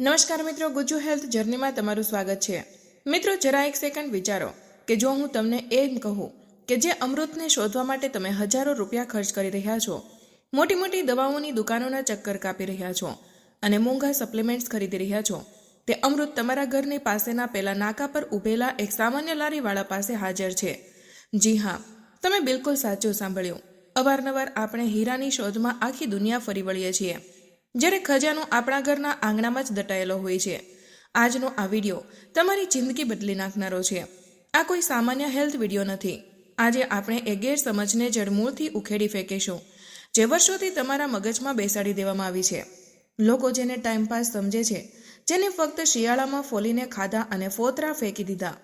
નમસ્કાર મિત્રો, ગુજુ હેલ્થ જર્નીમાં તમારું સ્વાગત છે. મિત્રો, જરા એક સેકન્ડ વિચારો કે જો હું તમને એમ કહું કે જે અમૃતને શોધવા માટે તમે હજારો રૂપિયા ખર્ચ કરી રહ્યા છો મોટી મોટી દવાઓની દુકાનોના ચક્કર કાપી રહ્યા છો અને મોંઘા સપ્લિમેન્ટ્સ ખરીદી રહ્યા છો, તે અમૃત તમારા ઘરની પાસેના પેલા નાકા પર ઊભેલા એક સામાન્ય લારીવાળા પાસે હાજર છે. જી હા, તમે બિલકુલ સાચું સાંભળ્યું. અવારનવાર આપણે હીરાની શોધમાં આખી દુનિયા ફરી વળીએ છીએ. જ્યારે ખજાનો આપણા ઘરના આંગણામાં જ દટાયેલો હોય છે. આજનો આ વીડિયો તમારી જિંદગી બદલી નાખનારો છે. આ કોઈ સામાન્ય હેલ્થ વીડિયો નથી. આજે આપણે એ ગેરસમજને જડમૂળથી ઉખેડી ફેંકીશું, જે વર્ષોથી તમારા મગજમાં બેસાડી દેવામાં આવી છે. લોકો જેને ટાઈમપાસ સમજે છે, જેને ફક્ત શિયાળામાં ફોલીને ખાધા અને ફોતરા ફેંકી દીધા,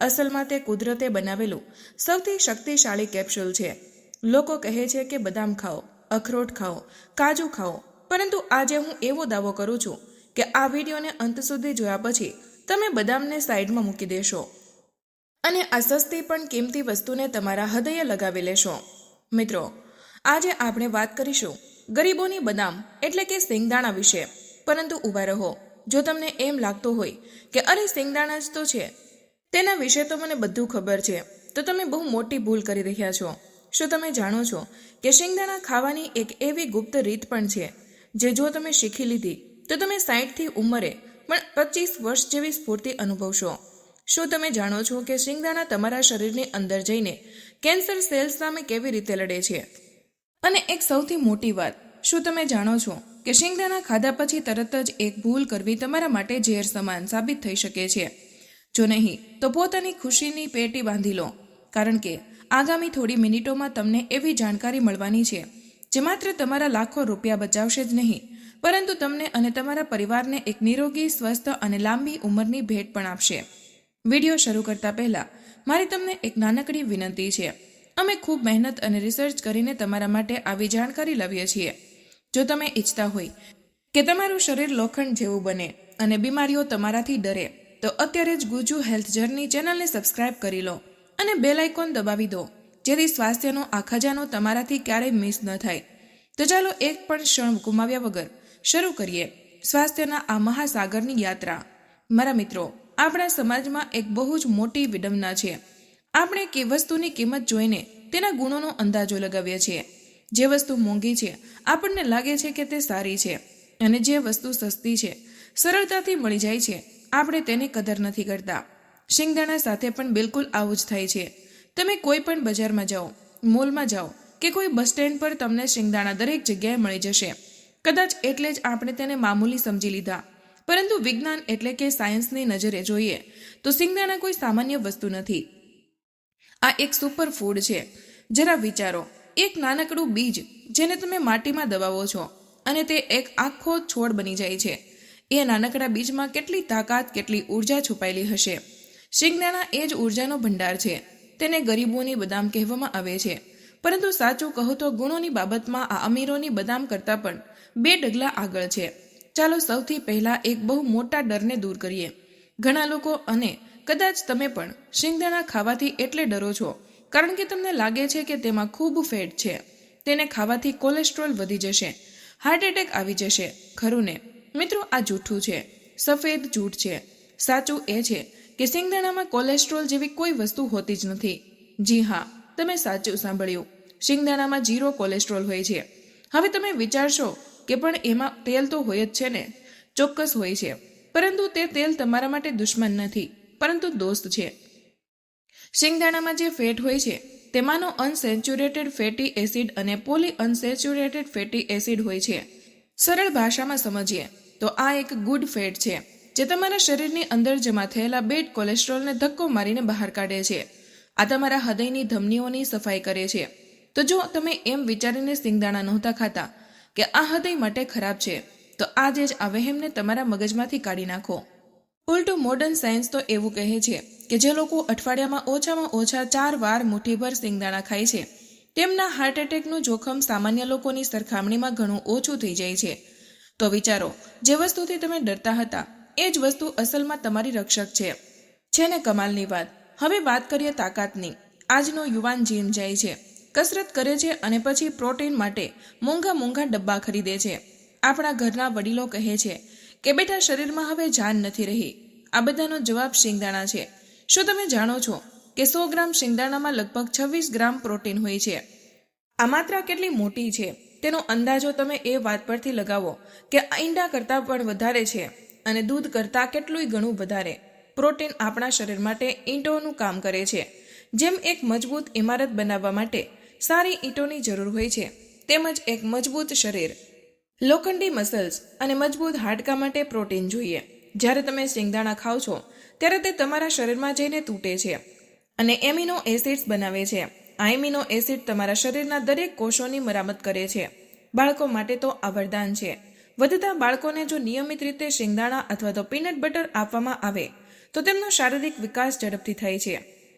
અસલમાં તે કુદરતે બનાવેલું સૌથી શક્તિશાળી કેપ્સ્યુલ છે. લોકો કહે છે કે બદામ ખાઓ, અખરોટ ખાઓ, કાજુ ખાઓ પરંતુ આજે હું એવો દાવો કરું છું કે આ વિડીયોને અંત સુધી જોયા પછી તમે બદામને સાઈડમાં મૂકી દેશો. અને આ સસ્તી પણ કિંમતી વસ્તુને તમારા હૃદયે લગાવી લેશો. મિત્રો, આજે આપણે વાત કરીશું ગરીબોની બદામ એટલે કે સિંગદાણા વિશે. પરંતુ ઊભા રહો, જો તમને એમ લાગતું હોય કે અરે સિંગદાણા જ તો છે. તેના વિશે તો મને બધું ખબર છે. તો તમે બહુ મોટી ભૂલ કરી રહ્યા છો. શું તમે જાણો છો કે શિંગદાણા ખાવાની એક એવી ગુપ્ત રીત પણ છે? જે જો તમે શીખી લીધી, તો તમે સાઠથી ઉંમરે, પણ પચીસ વર્ષ જેવી સ્ફૂર્તિ અનુભવશો. શું તમે જાણો છો કે શિંગદાણા તમારા શરીરની અંદર જઈને કેન્સર સેલ્સ સામે કેવી રીતે લડે છે? અને એક સૌથી મોટી વાત, શું તમે જાણો છો કે શિંગદાણા ખાધા પછી તરત જ એક ભૂલ કરવી તમારા માટે ઝેર સમાન સાબિત થઈ શકે છે? જો નહીં, તો પોતાની ખુશીની પેટી બાંધી લો, કારણ કે આગામી થોડી મિનિટોમાં તમને એવી જાણકારી મળવાની છે. જે માત્ર તમારા લાખો રૂપિયા બચાવશે જ નહીં, પરંતુ તમને અને તમારા પરિવારને એક નિરોગી, સ્વસ્થ અને લાંબી ઉંમરની ભેટ પણ આપશે. વીડિયો શરૂ કરતા પહેલા, મારી તમને એક નાનકડી વિનંતી છે. અમે ખૂબ મહેનત અને રિસર્ચ કરીને તમારા માટે આવી જાણકારી લાવીએ છીએ. જો તમે ઈચ્છતા હોય કે તમારું શરીર લોખંડ જેવું બને અને બીમારીઓ તમારાથી ડરે, તો અત્યારે જ ગુજુ હેલ્થ જર્ની ચેનલને સબસ્ક્રાઇબ કરી લો અને બેલ આઇકોન દબાવી દો, જેથી સ્વાસ્થ્યનો આ ખજાનો તમારાથી ક્યારેય મિસ ન થાય. તો ચાલો એક પણ ક્ષણ ગુમાવ્યા વગર શરૂ કરીએ સ્વાસ્થ્યના આ મહાસાગરની યાત્રા. મારા મિત્રો, આપણા સમાજમાં એક બહુ જ મોટી વિડંબના છે. આપણે કે વસ્તુની કિંમત જોઈને તેના ગુણોનો અંદાજો લગાવીએ છીએ. જે વસ્તુ મોંઘી છે, આપણને લાગે છે કે તે સારી છે અને જે વસ્તુ સસ્તી છે, સરળતાથી મળી જાય છે, આપણે તેની કદર નથી કરતા. શિંગદાણા સાથે પણ બિલકુલ આવું જ થાય છે. તમે કોઈ પણ બજારમાં જાઓ, મોલમાં જાઓ કે કોઈ બસ સ્ટેન્ડ પર તમને શિંગદાણા દરેક જગ્યાએ મળી જશે. કદાચ એટલે જ આપણે તેને મામૂલી સમજી લીધા. પરંતુ વિજ્ઞાન એટલે કે સાયન્સની નજરે જોઈએ, તો શિંગદાણા કોઈ સામાન્ય વસ્તુ નથી. આ એક સુપર ફૂડ છે. જરા વિચારો, એક નાનકડું બીજ જેને તમે માટીમાં દબાવો છો અને તે એક આખો છોડ બની જાય છે. એ નાનકડા બીજમાં કેટલી તાકાત, કેટલી ઊર્જા છુપાયેલી હશે. શિંગદાણા એ જ ઉર્જાનો ભંડાર છે. તેને ગરીબોની બદામ કહેવામાં આવે છે. પરંતુ સાચું કહું તો ગુણોની બાબતમાં આ અમીરોની બદામ કરતાં પણ બે ડગલા આગળ છે. ચાલો સૌથી પહેલા એક બહુ મોટા ડરને દૂર કરીએ. ઘણા લોકો અને કદાચ તમે પણ શિંગદાણા ખાવાથી એટલે ડરો છો, કારણ કે તમને લાગે છે કે તેમાં ખૂબ ફેટ છે. તેને ખાવાથી કોલેસ્ટ્રોલ વધી જશે. હાર્ટ એટેક આવી જશે. ખરું ને? મિત્રો, આ જૂઠું છે. સફેદ જૂઠ છે. સાચું એ છે કે શિંગદાણામાં કોલેસ્ટ્રોલ જેવી કોઈ વસ્તુ હોતી જ નથી. જી હા તમે સાચું સાંભળ્યું. શિંગદાણામાં જીરો કોલેસ્ટ્રોલ હોય છે. હવે તમે વિચારશો કે પણ એમાં તેલ તો હોય જ છે ને? ચોક્કસ હોય છે. પરંતુ તે તેલ તમારા માટે દુશ્મન નથી, પરંતુ દોસ્ત છે. શિંગદાણામાં જે ફેટ હોય છે, તેમાંનો અનસેચ્યુરેટેડ ફેટી એસિડ અને પોલી અનસેચ્યુરેટેડ ફેટી એસિડ હોય છે. સરળ ભાષામાં સમજીએ, તો આ એક ગુડ ફેટ છે, જે તમારા શરીરની અંદર જમા થયેલા બેડ કોલેસ્ટ્રોલને ધક્કો મારીને બહાર કાઢે છે. આ તમારા હૃદયની ધમનીઓની સફાઈ કરે છે. તો જો તમે એમ વિચારીને સિંગદાણા નહોતા ખાતા કે આ હૃદય માટે ખરાબ છે, તો આજે જ આ વહેમને તમારા મગજમાંથી કાઢી નાખો. ઉલટું મોડર્ન સાયન્સ તો એવું કહે છે કે જે લોકો અઠવાડિયામાં ઓછામાં ઓછા ચાર વાર મુઠ્ઠીભર સિંગદાણા ખાય છે. તેમના હાર્ટ એટેકનું જોખમ સામાન્ય લોકોની સરખામણીમાં ઘણું ઓછું થઈ જાય છે. તો વિચારો, જે વસ્તુથી તમે ડરતા હતા, એ જ વસ્તુ અસલમાં તમારી રક્ષક છે. છે ને કમાલની વાત? હવે વાત કરીએ તાકાતની. આજનો યુવાન જીમ જાય છે. કસરત કરે છે અને પછી પ્રોટીન માટે મોંઘા મોંઘા ડબ્બા ખરીદે છે. આપણા ઘરના વડીલો કહે છે કે, બેટા, શરીરમાં હવે જાન નથી રહી. આ બધાનો જવાબ શિંગદાણા છે. શું તમે જાણો છો કે સો ગ્રામ શિંગદાણામાં લગભગ છવ્વીસ ગ્રામ પ્રોટીન હોય છે? આ માત્રા કેટલી મોટી છે? તેનો અંદાજો તમે એ વાત પરથી લગાવો કે ઈંડા કરતાં પણ વધારે છે અને દૂધ કરતાં કેટલુંય ઘણું વધારે. પ્રોટીન આપણા શરીર માટે ઈંટોનું કામ કરે છે. જેમ એક મજબૂત ઇમારત બનાવવા માટે સારી ઈંટોની જરૂર હોય છે, તેમજ એક મજબૂત શરીર. લોખંડી મસલ્સ અને મજબૂત હાડકા માટે પ્રોટીન જોઈએ. જ્યારે તમે શિંગદાણા ખાઓ છો, ત્યારે તે તમારા શરીરમાં જઈને તૂટે છે અને એમિનો એસિડ્સ બનાવે છે. આ એમિનો એસિડ તમારા શરીરના દરેક કોષોની મરામત કરે છે. બાળકો માટે તો આ વરદાન છે. વધતા બાળકોને જો નિયમિત રીતે શિંગદાણા અથવા તો પીનટ બટર આપવામાં આવે તો તેમનો શારીરિક વિકાસ ઝડપથી થાય છે.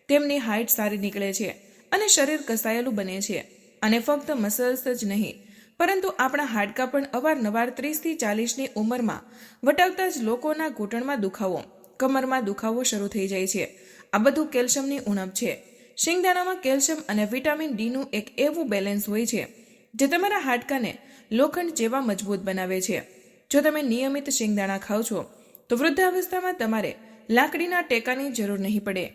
તેમની હાઇટ સારી નીકળે છે અને શરીર કસાયેલું બને છે. અને ફક્ત મસલ્સ જ નહીં, પરંતુ આપણા હાડકાં પણ અવારનવાર ત્રીસથી ચાલીસની ઉંમરમાં વટાવતા જ લોકોના ઘૂંટણમાં દુખાવો, કમરમાં દુખાવો શરૂ થઈ જાય છે. આ બધું કેલ્શિયમની ઉણપ છે. શિંગદાણામાં કેલ્શિયમ અને વિટામિન ડીનું એક એવું બેલેન્સ હોય છે, જે તમારા હાડકાને લોખંડ જેવા મજબૂત બનાવે છે. જો તમે નિયમિત શિંગદાણા ખાઓ છો, તો વૃદ્ધાવસ્થામાં તમારે લાકડીના ટેકાની જરૂર નહીં પડે.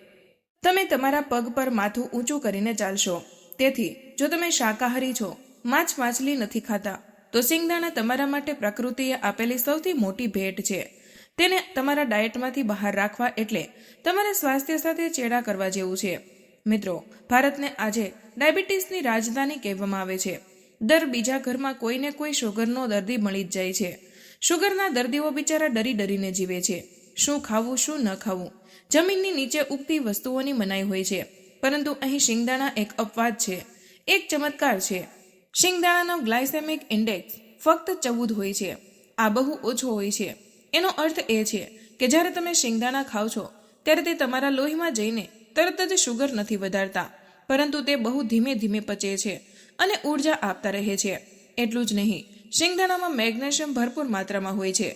તમે તમારા પગ પર માથું ઊંચું કરીને ચાલશો. તેથી, જો તમે શાકાહારી છો, માછ માછલી નથી ખાતા, તો સિંગદાણા તમારા માટે પ્રકૃતિએ આપેલી સૌથી મોટી ભેટ છે. તેને તમારા ડાયટમાંથી બહાર રાખવા એટલે તમારા સ્વાસ્થ્ય સાથે ચેડા કરવા જેવું છે. મિત્રો, ભારતને આજે ડાયાબિટીસની રાજધાની કહેવામાં આવે છે. દર બીજા ઘરમાં કોઈને કોઈ શુગરનો દર્દી મળી જ જાય છે. શુગરના દર્દીઓ બિચારા ડરી ડરીને જીવે છે. શું ખાવું, શું ન ખાવું? જમીનની નીચે ઉગતી વસ્તુઓની મનાઈ હોય છે. પરંતુ અહીં શિંગદાણા એક અપવાદ છે. એક ચમત્કાર છે. શિંગદાણાનો ગ્લાયસેમિક ઇન્ડેક્સ ફક્ત ચૌદ હોય છે. આ બહુ ઓછો હોય છે. એનો અર્થ એ છે કે જ્યારે તમે શિંગદાણા ખાઓ છો, ત્યારે તે તમારા લોહીમાં જઈને તરત જ શુગર નથી વધારતા, પરંતુ તે બહુ ધીમે ધીમે પચે છે અને ઊર્જા આપતા રહે છે. એટલું જ નહીં, શિંગદાણામાં મેગ્નેશિયમ ભરપૂર માત્રામાં હોય છે.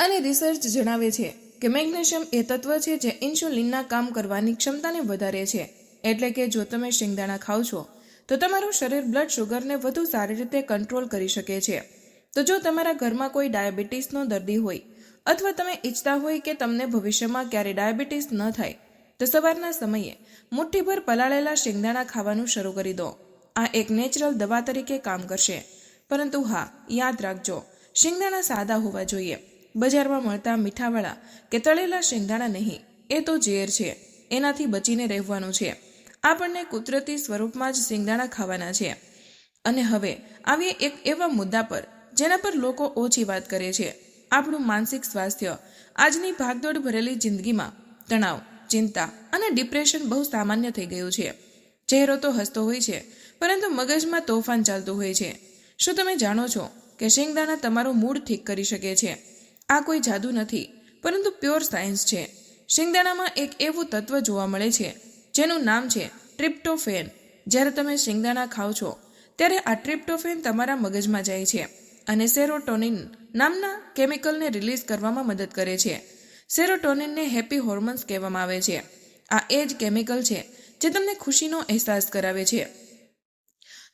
અને રિસર્ચ જણાવે છે કે મેગ્નેશિયમ એ તત્વ છે જે ઇન્સ્યુલિનના કામ કરવાની ક્ષમતાને વધારે છે. એટલે કે જો તમે શિંગદાણા ખાઓ છો, તો તમારું શરીર બ્લડ શુગરને વધુ સારી રીતે કંટ્રોલ કરી શકે છે. તો જો તમારા ઘરમાં કોઈ ડાયાબિટીસનો દર્દી હોય, અથવા તમે ઈચ્છતા હોય કે તમને ભવિષ્યમાં ક્યારે ડાયાબિટીસ ન થાય, તો સવારના સમયે મુઠ્ઠીભર પલાળેલા શિંગદાણા ખાવાનું શરૂ કરી દો. આ એક નેચરલ દવા તરીકે કામ કરશે. પરંતુ હા, યાદ રાખજો, શિંગદાણા સાદા હોવા જોઈએ. બજારમાં મળતા મીઠાવાળા કે તળેલા શેંગદાણા નહીં, એ તો ઝેર છે. એનાથી બચીને રહેવાનું છે. આપણને કુદરતી સ્વરૂપમાં જ શિંગદાણા ખાવાના છે. અને હવે, આવીએ એક એવા મુદ્દા પર, જેના પર લોકો ઓછી વાત કરે છે. આપણું માનસિક સ્વાસ્થ્ય, આજની ભાગદોડ ભરેલી જિંદગીમાં, તણાવ, ચિંતા અને ડિપ્રેશન બહુ સામાન્ય થઈ ગયું છે. ચહેરો તો હસતો હોય છે, પરંતુ મગજમાં તોફાન ચાલતું હોય છે. શું તમે જાણો છો કે શિંગદાણા તમારું મૂડ ઠીક કરી શકે છે? આ કોઈ જાદુ નથી, પરંતુ પ્યોર સાયન્સ છે. શિંગદાણામાં એક એવું તત્વ જોવા મળે છે, જેનું નામ છે ટ્રિપ્ટોફેન. જ્યારે તમે શિંગદાણા ખાઓ છો, ત્યારે આ ટ્રિપ્ટોફેન તમારા મગજમાં જાય છે અને સેરોટોનિન નામના કેમિકલને રિલીઝ કરવામાં મદદ કરે છે. સેરોટોનિનને હેપી હોર્મોન્સ કહેવામાં આવે છે. આ એ જ કેમિકલ છે જે તમને ખુશીનો અહેસાસ કરાવે છે.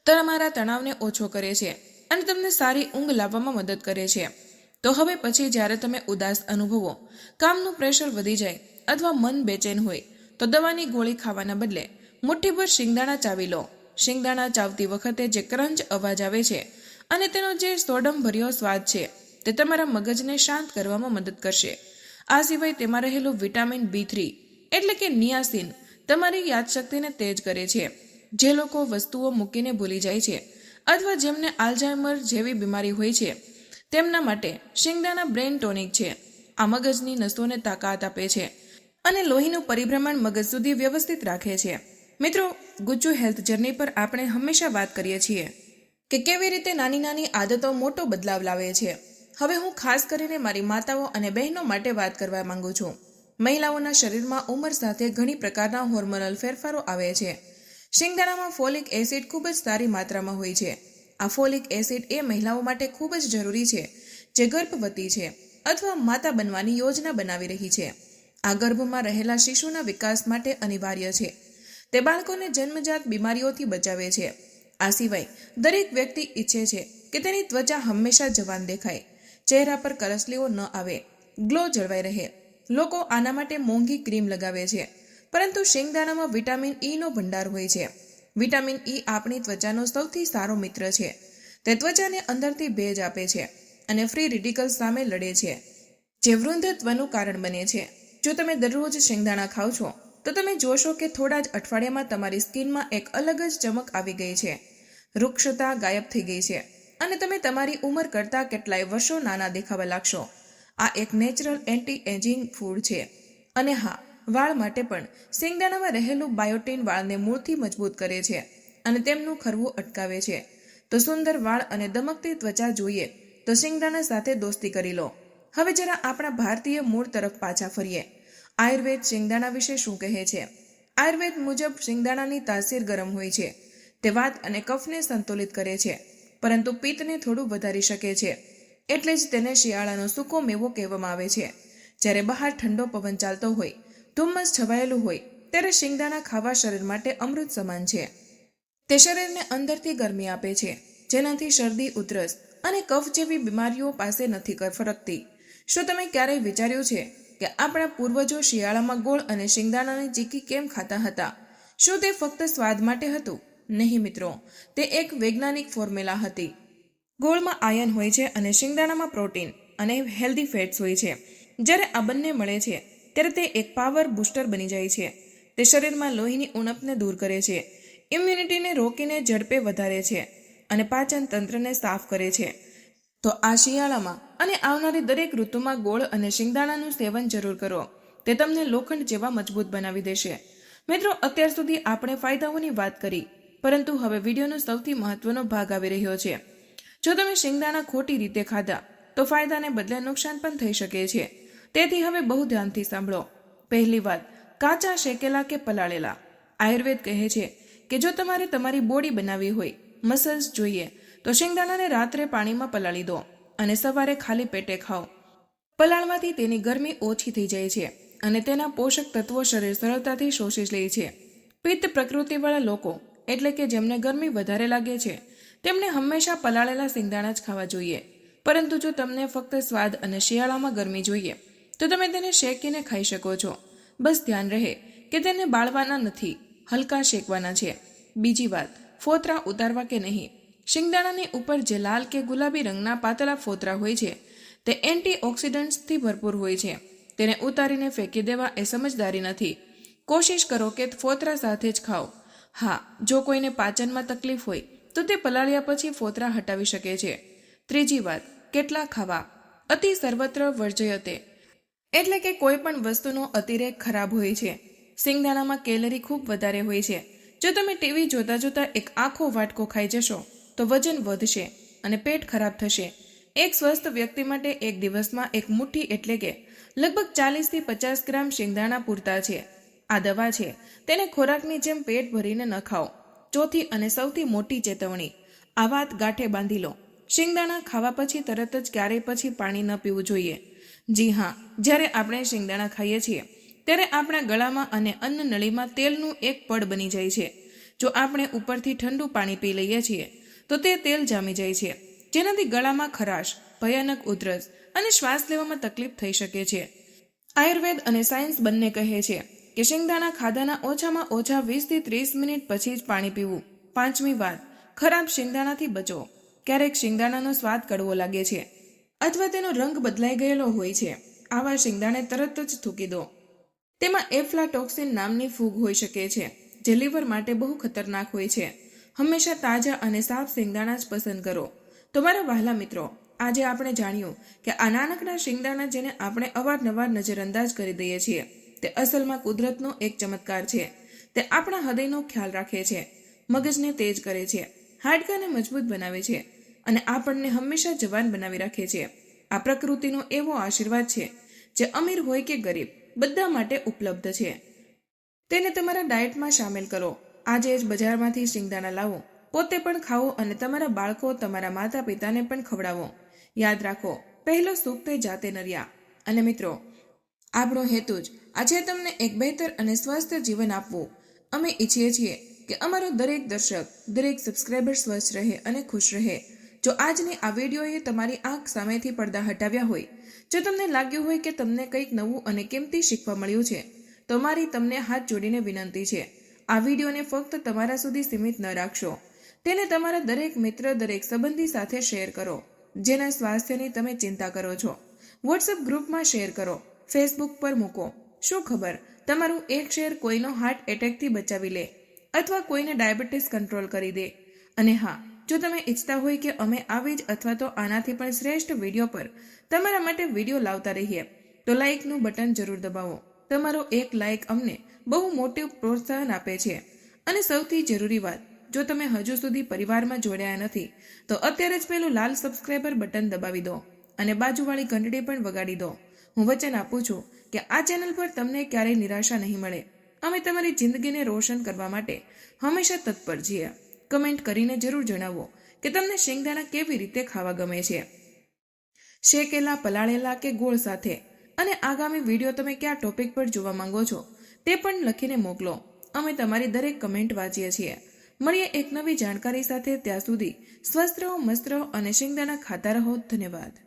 તમારા તણાવને ઓછો કરે છે અને તમને સારી ઊંઘ લાવવામાં મદદ કરે છે. તો હવે પછી જ્યારે તમે ઉદાસ અનુભવો, કામનું પ્રેશર વધી જાય અથવા મન બેચેન હોય, તો દવાની ગોળી ખાવાના બદલે મુઠ્ઠીભર શિંગદાણા ચાવી લો. શિંગદાણા ચાવતી વખતે જે ક્રંચ અવાજ આવે છે અને તેનો જે સોડમ ભર્યો સ્વાદ છે, તે તમારા મગજને શાંત કરવામાં મદદ કરશે. આ સિવાય તેમાં રહેલું વિટામિન બી થ્રી એટલે કે નિયાસિન તમારી યાદશક્તિને તેજ કરે છે. જે લોકો વસ્તુઓ મૂકીને ભૂલી જાય છે અથવા જેમને આલ્ઝાઇમર જેવી બીમારી હોય છે તેમના માટે શિંગદાણા બ્રેન ટોનિક છે. આ મગજની નસોને તાકાત આપે છે અને લોહીનું પરિભ્રમણ મગજ સુધી વ્યવસ્થિત રાખે છે. મિત્રો, ગુજ્જુ હેલ્થ જર્ની પર આપણે હંમેશા વાત કરીએ છીએ કે કેવી રીતે નાની નાની આદતો મોટો બદલાવ લાવે છે. હવે હું ખાસ કરીને મારી માતાઓ અને બહેનો માટે વાત કરવા માંગુ છું. મહિલાઓના શરીરમાં ઉંમર સાથે ઘણી પ્રકારના હોર્મોનલ ફેરફારો આવે છે. શિંગદાણામાં ફોલિક એસિડ ખૂબ જ સારી માત્રામાં હોય છે. આ ફોલિક એસિડ એ મહિલાઓ માટે ખૂબ જ જરૂરી છે, જે ગર્ભવતી છે અથવા માતા બનવાની યોજના બનાવી રહી છે. આ ગર્ભમાં રહેલા શિશુના વિકાસ માટે અનિવાર્ય છે. તે બાળકોને જન્મજાત બીમારીઓથી બચાવે છે. આ સિવાય, દરેક વ્યક્તિ ઈચ્છે છે કે તેની ત્વચા હંમેશા જવાન દેખાય. ચહેરા પર કરસલીઓ ન આવે. ગ્લો જળવાઈ રહે. લોકો આના માટે મોંઘી ક્રીમ લગાવે છે. પરંતુ શિંગદાણામાં વિટામિન ઈનો ભંડાર હોય છે. વિટામિન ઈ આપણી ત્વચાનો સૌથી સારો મિત્ર છે. તે ત્વચાને અંદરથી ભેજ આપે છે અને ફ્રી રેડિકલ્સ સામે લડે છે, જે વૃંધત્વનું કારણ બને છે. જો તમે દરરોજ શેંગદાણા ખાઓ છો, તો તમે જોશો કે થોડા જ અઠવાડિયામાં તમારી સ્કિનમાં એક અલગ જ ચમક આવી ગઈ છે. વૃક્ષતા ગાયબ થઈ ગઈ છે અને તમે તમારી ઉંમર કરતાં કેટલાય વર્ષો નાના દેખાવા લાગશો. આ એક નેચરલ એન્ટી એજિંગ ફૂડ છે. અને હા વાળ માટે પણ શિંગદાણામાં રહેલું બાયોટીન વાળને મૂળથી મજબૂત કરે છે અને તેમનું ખરવું અટકાવે છે. તો સુંદર વાળ અને દમકતી ત્વચા જોઈએ તો શિંગદાણા સાથે દોસ્તી કરી લો. હવે જરા આપણા ભારતીય મૂળ તરફ પાછા ફરીએ. આયુર્વેદ શિંગદાણા વિશે શું કહે છે? આયુર્વેદ મુજબ શિંગદાણાની તાસીર ગરમ હોય છે. તે વાત અને કફને સંતુલિત કરે છે, પરંતુ પિત્તને થોડું વધારી શકે છે. એટલે જ તેને શિયાળાનો સૂકો મેવો કહેવામાં આવે છે. જ્યારે બહાર ઠંડો પવન ચાલતો હોય ધુમ્મસ છવાયેલું હોય, ત્યારે શિંગદાણા ખાવા શરીર માટે અમૃત સમાન છે. તે શરીરને અંદરથી ગરમી આપે છે, જેનાથી શરદી, ઉધરસ અને કફ જેવી બીમારીઓ પાસે નથી ફરકતી. શું તમે ક્યારેય વિચાર્યું છે કે આપણા પૂર્વજો શિયાળામાં ગોળ અને શિંગદાણાની ચીકી કેમ ખાતા હતા? શું તે ફક્ત સ્વાદ માટે હતું? નહીં મિત્રો, તે એક વૈજ્ઞાનિક ફોર્મ્યુલા હતી. ગોળમાં આયન હોય છે અને શિંગદાણામાં પ્રોટીન અને હેલ્ધી ફેટ્સ હોય છે. જ્યારે આ બંને મળે છે ત્યારે તે એક પાવર બૂસ્ટર બની જાય છે. તે શરીરમાં લોહીની ઉણપને દૂર કરે છે. ઇમ્યુનિટીને રોકીને ઝડપે વધારે છે અને પાચન તંત્રને સાફ કરે છે. તો આ શિયાળામાં અને આવનારી દરેક ઋતુમાં ગોળ અને શિંગદાણાનું સેવન જરૂર કરો. તે તમને લોખંડ જેવા મજબૂત બનાવી દેશે. મિત્રો, અત્યાર સુધી આપણે ફાયદાઓની વાત કરી, પરંતુ હવે વિડીયોનો સૌથી મહત્વનો ભાગ આવી રહ્યો છે. જો તમે શિંગદાણા ખોટી રીતે ખાધા, તો ફાયદાને બદલે નુકસાન પણ થઈ શકે છે. તેથી હવે બહુ ધ્યાનથી સાંભળો. પહેલી વાત, કાચા શેકેલા કે પલાળેલા. આયુર્વેદ કહે છે કે જો તમારે તમારી બોડી બનાવવી હોય, મસલ્સ જોઈએ, તો શિંગદાણાને રાત્રે પાણીમાં પલાળી દો અને સવારે ખાલી પેટે ખાઓ. પલાળવાથી તેની ગરમી ઓછી થઈ જાય છે અને તેના પોષક તત્વો શરીર સરળતાથી શોષી લે છે. પિત્ત પ્રકૃતિવાળા લોકો, એટલે કે જેમને ગરમી વધારે લાગે છે, તેમને હંમેશા પલાળેલા શિંગદાણા જ ખાવા જોઈએ. પરંતુ જો તમને ફક્ત સ્વાદ અને શિયાળામાં ગરમી જોઈએ તો તમે તેને શેકીને ખાઈ શકો છો. બસ ધ્યાન રહે કે તેને બાળવાના નથી, હલકા શેકવાના છે. બીજી વાત, ફોતરા ઉતારવા કે નહીં? શિંગદાણાની ઉપર જે લાલ કે ગુલાબી રંગના પાતળા ફોતરા હોય છે, તે એન્ટીઓક્સિડન્ટ્સથી ભરપૂર હોય છે. તેને ઉતારીને ફેંકી દેવા એ સમજદારી નથી. કોશિશ કરો કે ફોતરા સાથે જ ખાઓ. હા, જો કોઈને પાચનમાં તકલીફ હોય, તો તે પલાળ્યા પછી ફોતરા હટાવી શકે છે. ત્રીજી વાત, કેટલા ખાવા? અતિ સર્વત્ર વર્જયતે. એટલે કે કોઈ પણ વસ્તુનો અતિરેક ખરાબ હોય છે. સિંગદાણામાં કેલરી ખૂબ વધારે હોય છે. જો તમે ટીવી જોતા જોતા એક આખો વાટકો ખાઈ જશો, તો વજન વધશે અને પેટ ખરાબ થશે. એક સ્વસ્થ વ્યક્તિ માટે એક દિવસમાં એક મુઠ્ઠી એટલે કે લગભગ ચાલીસથી પચાસ ગ્રામ શિંગદાણા પૂરતા છે. આ દવા છે. તેને ખોરાકની જેમ પેટ ભરીને ન ખાઓ. ચોથી અને સૌથી મોટી ચેતવણી, આ વાત ગાંઠે બાંધી લો. શિંગદાણા ખાવા પછી તરત જ ક્યારેય પછી પાણી ન પીવું જોઈએ. જી હા. જ્યારે આપણે શિંગદાણા ખાઈએ છીએ, ત્યારે આપણા ગળામાં અને અન્ન નળીમાં તેલનું એક પડ બની જાય છે. જો આપણે ઉપરથી ઠંડુ પાણી પી લઈએ છીએ, તો તે તેલ જામી જાય છે, જેનાથી ગળામાં ખરાશ, ભયાનક ઉધરસ અને શ્વાસ લેવામાં તકલીફ થઈ શકે છે. આયુર્વેદ અને સાયન્સ બંને કહે છે કે શિંગદાણા ખાધાના ઓછામાં ઓછા વીસથી ત્રીસ મિનિટ પછી જ પાણી પીવું. પાંચમી વાત, ખરાબ શિંગદાણાથી બચો. ક્યારેક શિંગદાણાનો સ્વાદ કડવો લાગે છે. અથવા તેનો રંગ બદલાઈ ગયેલો હોય છે. આવા શિંગદાણે તરત જ થૂકી દો. તેમાં એફ્લાટોક્સિન નામની ફૂગ હોઈ શકે છે, જે લીવર માટે બહુ ખતરનાક હોય છે. હંમેશા તાજા અને સાફ શિંગદાણા જ પસંદ કરો. તો મારા વહાલા મિત્રો, આજે આપણે જાણ્યું કે આ નાનકડા શિંગદાણા જેને આપણે અવારનવાર નજરઅંદાજ કરી દઈએ છીએ, તે અસલમાં કુદરતનો એક ચમત્કાર છે. તે આપણા હૃદયનો ખ્યાલ રાખે છે, મગજને તેજ કરે છે, હાડકાને મજબૂત બનાવે છે અને આપણને હંમેશા જવાન બનાવી રાખે છે. આ પ્રકૃતિનો એવો આશીર્વાદ છે, જે અમીર હોય કે ગરીબ, બધા માટે ઉપલબ્ધ છે. તેને તમારા ડાયટમાં સામેલ કરો. આજે જ બજારમાંથી શિંગદાણા લાવો. પોતે પણ ખાઓ અને તમારા બાળકો તમારા માતા પિતાને પણ ખવડાવો. યાદ રાખો, પહેલો સુખ તે જાતે નર્યા. અને મિત્રો, આપણો હેતુ જ, આજે તમને એક બહેતર અને સ્વસ્થ જીવન આપવું. અમે ઈચ્છીએ છીએ કે અમારો દરેક દર્શક, દરેક સબસ્ક્રાઈબર સ્વસ્થ રહે અને ખુશ રહે. જો આજની આ વિડીયોએ તમારી આંખ સામેથી પડદા હટાવ્યા હોય, જો તમને લાગ્યું હોય કે તમને કંઈક નવું અને કિંમતી શીખવા મળ્યું છે, તો મારી તમને હાથ જોડીને વિનંતી છે, આ વિડીયોને ફક્ત તમારા સુધી સીમિત ન રાખશો. તેને તમારા દરેક મિત્ર, દરેક સંબંધી સાથે શેર કરો, જેના સ્વાસ્થ્યની તમે ચિંતા કરો છો. વોટ્સઅપ ગ્રુપમાં શેર કરો ફેસબુક પર મૂકો. શું ખબર, તમારું એક શેર કોઈનો હાર્ટ એટેકથી બચાવી લે, અથવા કોઈને ડાયાબિટીસ કંટ્રોલ કરી દે. અને હા જો તમે ઈચ્છતા હોય કે અમે આવી જ અથવા તો આનાથી પણ શ્રેષ્ઠ વીડિયો પર તમારા માટે વીડિયો લાવતા રહીએ, તો લાઇકનું બટન જરૂર દબાવો. તમારો એક લાઇક અમને બહુ મોટું પ્રોત્સાહન આપે છે. અને સૌથી જરૂરી વાત, જો તમે હજુ સુધી પરિવારમાં જોડાયા નથી, તો અત્યારે જ પેલું લાલ સબસ્ક્રાઇબર બટન દબાવી દો અને બાજુવાળી ઘંટડી પણ વગાડી દો. હું વચન આપું છું કે આ ચેનલ પર તમને ક્યારેય નિરાશા નહીં મળે. અમે તમારી જિંદગીને રોશન કરવા માટે હંમેશા તત્પર છીએ. કમેન્ટ કરીને જરૂર જણાવો કે તમને શેંગદાણા કેવી રીતે ખાવા ગમે છે. શેકેલા, પલાળેલા કે ગોળ સાથે? અને આગામી વીડિયો તમે કયા ટોપિક પર જોવા માંગો છો તે પણ લખીને મોકલો. અમે તમારી દરેક કમેન્ટ વાંચીએ છીએ. મળીએ એક નવી જાણકારી સાથે ત્યાં સુધી સ્વસ્થ રહો, મસ્ત રહો અને શેંગદાણા ખાતા રહો. ધન્યવાદ.